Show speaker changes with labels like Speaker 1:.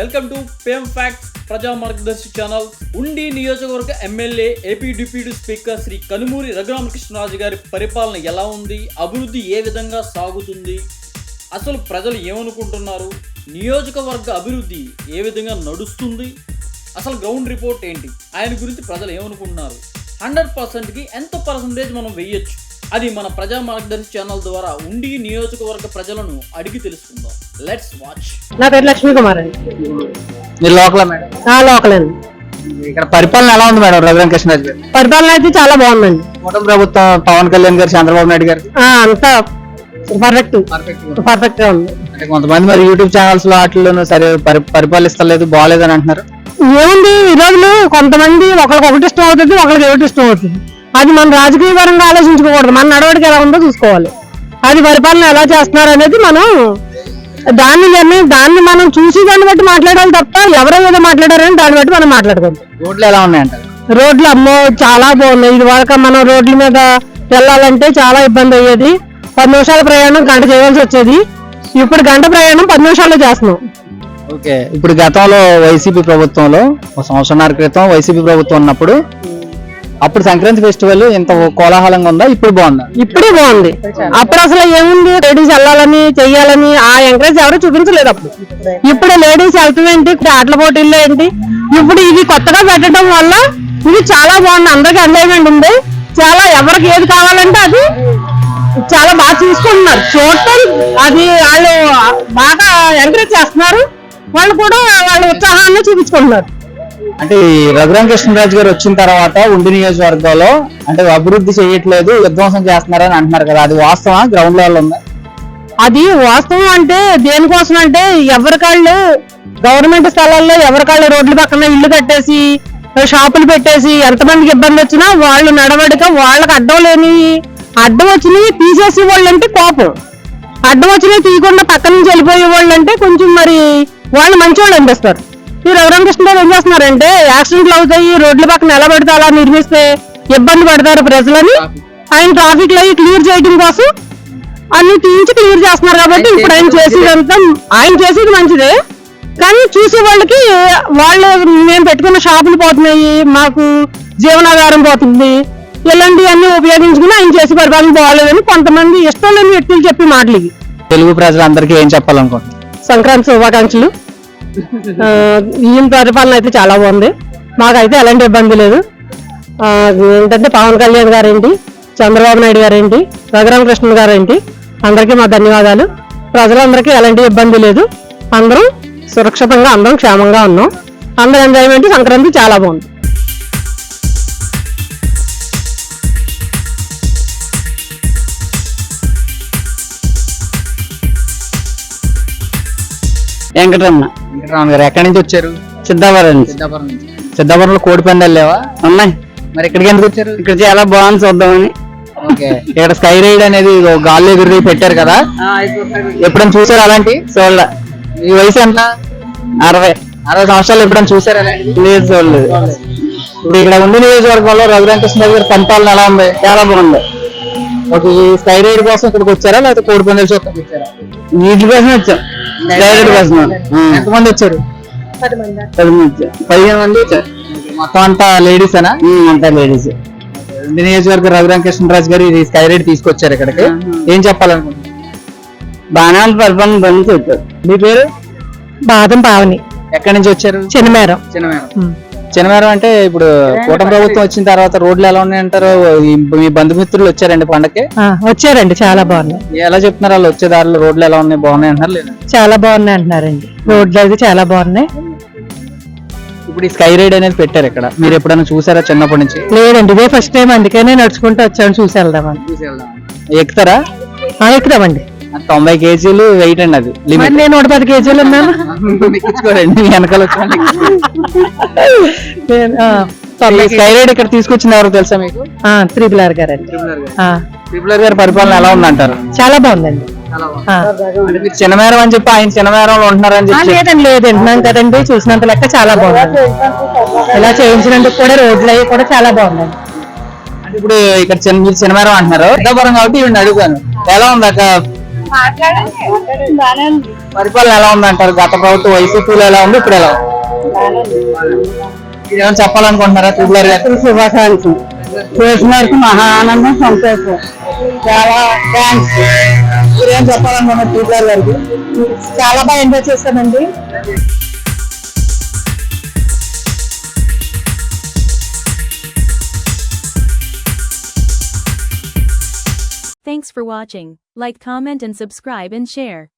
Speaker 1: Welcome to పేమ్ facts ప్రజా మార్గదర్శి channel ఉండి నియోజకవర్గ MLA AP deputy speaker Shri Kanumuri Raghuramakrishnaraju గారి పరిపాలన ఎలా ఉంది? అభివృద్ధి ఏ విధంగా సాగుతుంది? అసలు ప్రజలు ఏమనుకుంటున్నారు? నియోజకవర్గ అభివృద్ధి ఏ విధంగా నడుస్తుంది? అసలు గ్రౌండ్ రిపోర్ట్ ఏంటి? ఆయన గురించి ప్రజలు ఏమనుకుంటున్నారు? హండ్రెడ్ పర్సెంట్కి ఎంత పర్సంటేజ్ మనం వెయ్యొచ్చు? అది మన ప్రజా మార్గదర్శి ఛానల్ ద్వారా ఉండి నియోజకవర్గ ప్రజలను అడిగి తెలుసుకుందాం. లెట్స్ వాచ్
Speaker 2: నా పేరు లక్ష్మీ కుమార్ అండి.
Speaker 3: మీరు లోకల్ మేడం?
Speaker 2: ఆ లోకల్ అండి.
Speaker 3: ఇక్కడ పరిపాలన ఎలా ఉంది మేడం రఘురామ కృష్ణరాజు గారు
Speaker 2: పరిపాలన అయితే చాలా బాగుందండి.
Speaker 3: కూటమి ప్రభుత్వం పవన్ కళ్యాణ్ గారు చంద్రబాబు నాయుడు గారు?
Speaker 2: ఆ, అంతా పర్ఫెక్ట్ పర్ఫెక్ట్గా ఉంది.
Speaker 3: అంటే కొంతమంది మరి యూట్యూబ్ ఛానల్స్లో వాటిల్లోనూ సరే పరి పరిపాలిస్తలేదు బాగాలేదు అని అంటున్నారు.
Speaker 2: ఏముంది? ఈ రోజులు కొంతమంది ఒకరికి ఒకటి ఇష్టం అవుతుంది ఒకరికి ఒకటి ఇష్టం అవుతుంది? అది మన రాజకీయ పరంగా ఆలోచించుకోకూడదు. మన నడవడికి ఎలా ఉందో చూసుకోవాలి. అది పరిపాలన ఎలా చేస్తున్నారు అనేది మనం దాన్ని దాన్ని మనం చూసి దాన్ని బట్టి మాట్లాడాలి తప్ప ఎవరో ఏదో మాట్లాడారని దాన్ని బట్టి మనం మాట్లాడుకోవద్దు
Speaker 3: రోడ్లు ఎలా ఉన్నాయంటారు?
Speaker 2: రోడ్లు అమ్మో చాలా బాగున్నాయి. ఇది వరకు మనం రోడ్ల మీద వెళ్ళాలంటే చాలా ఇబ్బంది అయ్యేది. పది నిమిషాల ప్రయాణం గంట చేయవలసి వచ్చేది. ఇప్పుడు గంట ప్రయాణం పది నిమిషాల్లో చేస్తున్నాం.
Speaker 3: ఓకే. ఇప్పుడు గతంలో వైసీపీ ప్రభుత్వంలో ఒక సంవత్సరాల క్రితం వైసీపీ ప్రభుత్వం ఉన్నప్పుడు అప్పుడు సంక్రాంతి ఫెస్టివల్ ఇంత కోలాహలంగా ఉందా? ఇప్పుడు బాగుందా?
Speaker 2: ఇప్పుడే బాగుంది. అప్పుడు అసలు ఏముంది? లేడీస్ వెళ్ళాలని చెయ్యాలని ఆ ఎంకరేజ్ ఎవరు చూపించలేదు అప్పుడు. ఇప్పుడు లేడీస్ వెళ్తాం ఏంటి? ఆటల పోటీల్లో ఏంటి? ఇప్పుడు ఇవి కొత్తగా పెట్టడం వల్ల ఇది చాలా బాగుంది అందరికి ఎంజాయ్మెంట్ ఉంది. చాలా ఎవరికి ఏది కావాలంటే అది చాలా బాగా చూసుకుంటున్నారు. చూడటం అది వాళ్ళు బాగా ఎంకరేజ్ చేస్తున్నారు. వాళ్ళు కూడా వాళ్ళ ఉత్సాహాన్ని చూపించుకుంటున్నారు.
Speaker 3: అంటే ఈ రఘురామ కృష్ణరాజు గారు వచ్చిన తర్వాత ఉండి నియోజకవర్గంలో అంటే అభివృద్ధి చేయట్లేదు విధ్వంసం చేస్తున్నారని అంటున్నారు కదా. అది వాస్తవా గ్రౌండ్ లెవెల్ ఉందా?
Speaker 2: అది వాస్తవం అంటే దేనికోసం అంటే ఎవరికాళ్ళు గవర్నమెంట్ స్థలాల్లో ఎవరికాళ్ళు రోడ్ల పక్కన ఇల్లు కట్టేసి షాపులు పెట్టేసి ఎంతమందికి ఇబ్బంది వచ్చినా వాళ్ళు నడవడిక వాళ్ళకి అడ్డం లేని అడ్డం వచ్చినవి తీసేసే వాళ్ళు అంటే కోపం. అడ్డం వచ్చినవి తీయకుండా పక్క నుంచి వెళ్ళిపోయే వాళ్ళు అంటే కొంచెం మరి వాళ్ళు మంచి వాళ్ళు అనిపిస్తారు. ఈ రఘురామకృష్ణ ఏం చేస్తున్నారంటే యాక్సిడెంట్లు అవుతాయి రోడ్ల పక్కన ఎలా పెడితే అలా నిర్మిస్తే ఇబ్బంది పడతారు ప్రజలని. ఆయన ట్రాఫిక్ లైట్ క్లియర్ చేయడం కోసం అన్ని తీయించి క్లియర్ చేస్తున్నారు కాబట్టి ఇప్పుడు ఆయన చేసేదంతా ఆయన చేసేది మంచిదే. కానీ చూసే వాళ్ళకి వాళ్ళు మేము పెట్టుకున్న షాపులు పోతున్నాయి మాకు జీవనాధారం పోతుంది. ఇలాంటివన్నీ ఉపయోగించుకుని ఆయన చేసే పరిపాలన బాగాలేదని కొంతమంది ఇష్టం లేని వ్యక్తులు చెప్పి మాటలు.
Speaker 3: తెలుగు ప్రజలందరికీ ఏం చెప్పాలనుకుంటున్నారు?
Speaker 2: సంక్రాంతి శుభాకాంక్షలు. ఈయన పరిపాలన అయితే చాలా బాగుంది. మాకైతే ఎలాంటి ఇబ్బంది లేదు. ఏంటంటే పవన్ కళ్యాణ్ గారేంటి చంద్రబాబు నాయుడు గారేంటి రఘురామకృష్ణ గారేంటి అందరికీ మా ధన్యవాదాలు. ప్రజలందరికీ ఎలాంటి ఇబ్బంది లేదు. అందరం సురక్షితంగా అందరం క్షేమంగా ఉన్నాం. అందరం ఎంజాయ్మెంట్ సంక్రాంతి చాలా బాగుంది.
Speaker 3: వెంకటరమణ. వెంకటరమణ గారు ఎక్కడి నుంచి వచ్చారు?
Speaker 2: సిద్ధావరం
Speaker 3: సిద్ధాపురం నుంచి. సిద్ధాపురంలో కోడి పందాలు లేవా?
Speaker 2: ఉన్నాయి.
Speaker 3: మరి ఇక్కడికి ఎందుకు వచ్చారు?
Speaker 2: ఇక్కడ చాలా బాగుంది చూద్దామని.
Speaker 3: ఓకే. ఇక్కడ స్కై రైడ్ అనేది గాల్లో ఎగురు పెట్టారు కదా? ఎప్పుడైనా చూసారు అలాంటి?
Speaker 2: చూడలే.
Speaker 3: ఈ వయసు ఎంత?
Speaker 2: అరవై.
Speaker 3: అరవై సంవత్సరాలు ఎప్పుడైనా చూసారు అలాంటి?
Speaker 2: లేదు చూడలేదు.
Speaker 3: ఇప్పుడు ఇక్కడ ఉండి నియోజకవర్గంలో రఘురామకృష్ణ గారి పరిపాలన ఎలా ఉంది?
Speaker 2: చాలా బాగుంది.
Speaker 3: ఒక ఈ స్కై రైడ్ కోసం ఇక్కడికి వచ్చారా? లేకపోతే కోడి పందాలు చూడటానికి వచ్చారా?
Speaker 2: వీటి కోసం వచ్చాం. డైరెక్ట్ కోసం
Speaker 3: ఎంతమంది వచ్చారు?
Speaker 2: పది మంది. పదిహేను మంది వచ్చారు.
Speaker 3: మొత్తం అంతా లేడీస్ అనా
Speaker 2: అంతా లేడీస్
Speaker 3: నియోజకవర్గ రఘురామకృష్ణరాజు గారు ఈ స్కై రైడ్ తీసుకొచ్చారు ఇక్కడికి. ఏం చెప్పాలనుకుంటున్నారు?
Speaker 2: బాణాల వచ్చారు
Speaker 3: మీ పేరు?
Speaker 2: బాదం పావని.
Speaker 3: ఎక్కడి నుంచి వచ్చారు?
Speaker 2: చిన్నమేరం.
Speaker 3: చిన్నమేరం. చిన్నమేరం అంటే ఇప్పుడు కూటమి ప్రభుత్వం వచ్చిన తర్వాత రోడ్లు ఎలా ఉన్నాయంటారు మీ బంధుమిత్రులు వచ్చారండి పండక్కి?
Speaker 2: వచ్చారండి చాలా బాగున్నాయి.
Speaker 3: ఎలా చెప్తున్నారు వాళ్ళు? వచ్చే దారిలో రోడ్లు ఎలా ఉన్నాయి? బాగున్నాయి లేదా?
Speaker 2: చాలా బాగున్నాయి అంటున్నారండి. రోడ్లు అయితే చాలా బాగున్నాయి.
Speaker 3: ఇప్పుడు ఈ స్కై రైడ్ అనేది పెట్టారు ఇక్కడ. మీరు ఎప్పుడైనా చూసారా చిన్నప్పటి నుంచి?
Speaker 2: లేదండి ఇదే ఫస్ట్ టైం అందుకనే నడుచుకుంటూ వచ్చాను చూసి వెళ్దామని.
Speaker 3: ఎక్కుతారా?
Speaker 2: ఆ, ఎక్కుదామండి
Speaker 3: అది తొంభై కేజీలు వెయిట్ అండి అది. లిమిట్
Speaker 2: నేను నూట పది కేజీలు ఉన్నాను.
Speaker 3: ఎక్కించుకోరండి వెనకాల వచ్చి
Speaker 2: నేను, ఆ, తొంభై
Speaker 3: స్కై రైడ్ ఇక్కడ తీసుకొచ్చిన ఎవరు తెలుసా మీకు?
Speaker 2: త్రిపుల్ ఆర్ గారండి ఆ,
Speaker 3: ట్రిపులర్ గారి పరిపాలన ఎలా ఉందంటారు?
Speaker 2: చాలా బాగుందండి.
Speaker 3: చిన్నమేరం అని చెప్పి ఆయన చిన్నమేరంలో ఉంటున్నారని చెప్పి
Speaker 2: లేదండి లేదు వింటున్నాం కదండి చూసినంత లెక్క చాలా బాగుంది ఇలా చేయించినందుకు కూడా రోడ్లు అవి కూడా చాలా బాగుందండి.
Speaker 3: ఇప్పుడు ఇక్కడ చిన్న మీరు చిన్నమేరం అంటున్నారు. సిద్ధాపురం కాబట్టి ఇవి అడుగుతాను. ఎలా ఉంది అక్క పరిపాలన ఎలా ఉందంటారు గత ప్రభుత్వం వైసీపీలో ఎలా ఉంది? ఇప్పుడు ఎలా ఉంది? ఏమైనా చెప్పాలనుకుంటున్నారా త్రిపుల గారు?
Speaker 4: శుభాకాంక్షలు చేసిన మహా ఆనందం సంతోషం. చాలా థ్యాంక్స్
Speaker 3: మీరేం చెప్పాలనుకున్నారు త్రిపుల గారికి?
Speaker 4: చాలా బాగా ఎంజాయ్ చేశానండి
Speaker 5: For watching. Like, comment, and subscribe and share.